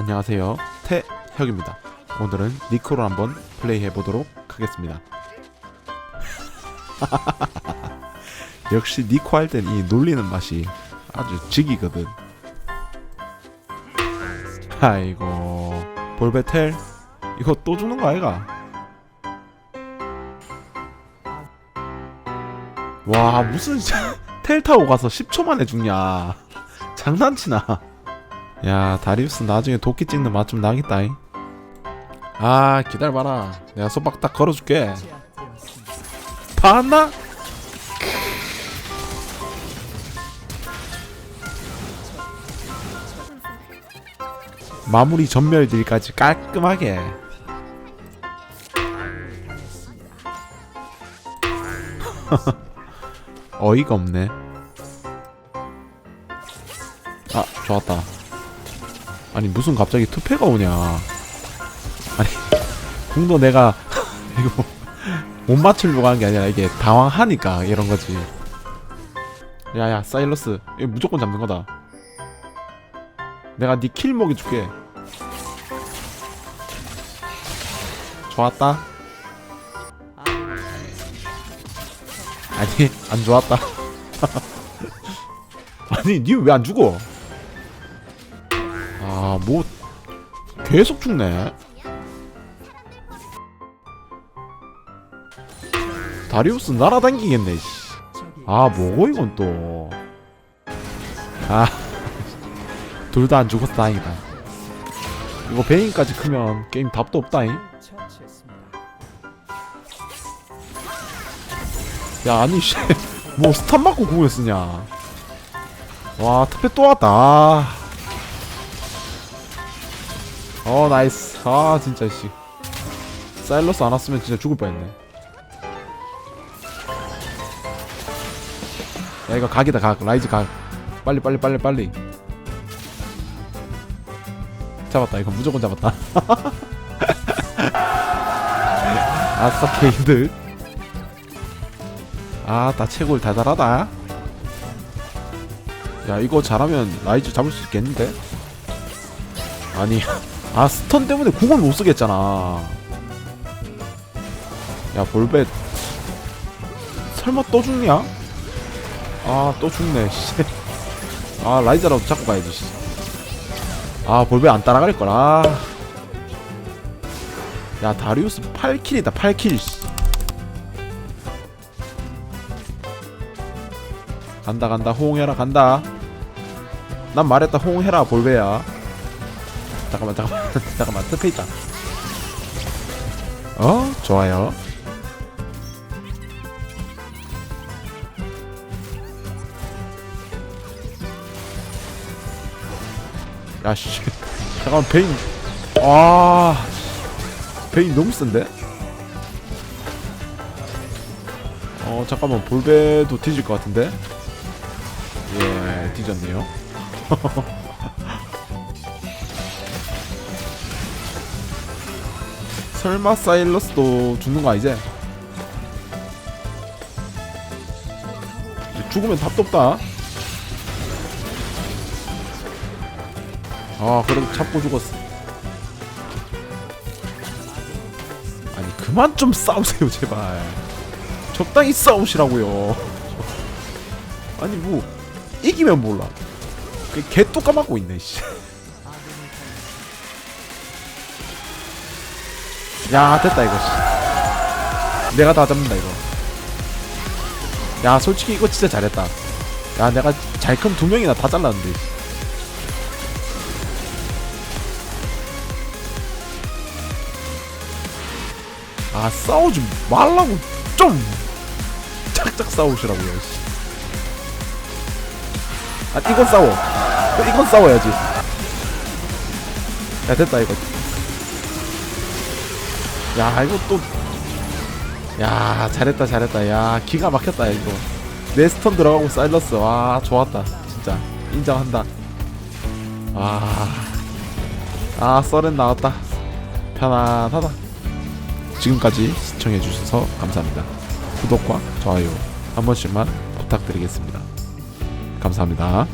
안녕하세요. 태혁입니다. 오늘은 니코를 한번 플레이해 보도록 하겠습니다. 역시 니코 할 땐 이 놀리는 맛이 아주 직이거든. 아이고 볼베텔 이거 또 죽는 거 아이가? 와 무슨 텔 타고 가서 10초 만에 죽냐? 장난치나 야 다리우스 나중에 도끼 찍는 맛 좀 나겠다잉. 아 기다려봐라. 내가 손박 딱 걸어줄게. 봤나? 마무리 전멸 딜까지 깔끔하게. 어이가 없네. 아 좋았다 아니 무슨 갑자기 투패가 오냐. 아니 궁도 내가 이거 못 맞추려고 한게 아니라 이게 당황하니까 이런 거지. 야야 사일러스. 이거 무조건 잡는 거다. 내가 네킬 먹여줄게. 좋았다. 아니 안 좋았다. 아니 니 왜안 죽어? 아 뭐 계속 죽네. 다리우스 날아다니겠네 씨. 아 뭐고 이건 또 아 둘 다 안 죽어서 다행이다 이거 베인까지 크면 게임 답도 없다잉. 야 아니 씨 뭐 스탑 맞고 궁을 쓰냐. 와 특패 또 왔다. 아. 어 나이스. 아 진짜 씨. 사일러스 안 왔으면 진짜 죽을 뻔했네. 야 이거 각이다 각. 라이즈 각. 빨리 빨리 빨리 빨리. 잡았다. 이거 무조건 잡았다. 아싸 케이드 아나 채굴 달달하다. 야 이거 잘하면 라이즈 잡을 수 있겠는데? 아니 아 스턴 때문에 궁을 못 쓰겠잖아 야 볼벳 설마 또 죽냐? 아 또 죽네 씨. 아 라이자라도 잡고 가야지 씨. 아 볼베 안 따라갈 거라 야 다리우스 8킬이다 8킬 씨. 간다 간다 호응해라 간다 난 말했다 호응해라 볼베야 잠깐만 잠깐만 잠깐만 특패 있다 어? 좋아요. 야씨. 잠깐만 베인. 아 베인 너무 센데? 어 잠깐만 볼베도 뒤질 것 같은데? 예 뒤졌네요 설마 사일러스도 죽는 거 아니지? 죽으면 답도 없다. 아 그래도 잡고 죽었어. 아니 그만 좀 싸우세요 제발. 적당히 싸우시라고요. 아니 뭐 이기면 몰라. 그 개또 까먹고 있네 씨. 야 됐다 이거 씨. 내가 다 잡는다 이거. 야 솔직히 이거 진짜 잘했다. 야 내가 잘큰 두 명이나 다 잘랐는데 아 싸우지 말라고 좀 착착 싸우시라고요 씨. 아 이건 싸워. 또 이건 싸워야지. 야 됐다 이거 야 이거 또 야 잘했다 잘했다. 야 기가 막혔다 이거. 내 스턴 들어가고 사일러스 와 좋았다 진짜. 인정한다. 아, 아 썰은 나왔다. 편안하다. 지금까지 시청해주셔서 감사합니다. 구독과 좋아요 한 번씩만 부탁드리겠습니다. 감사합니다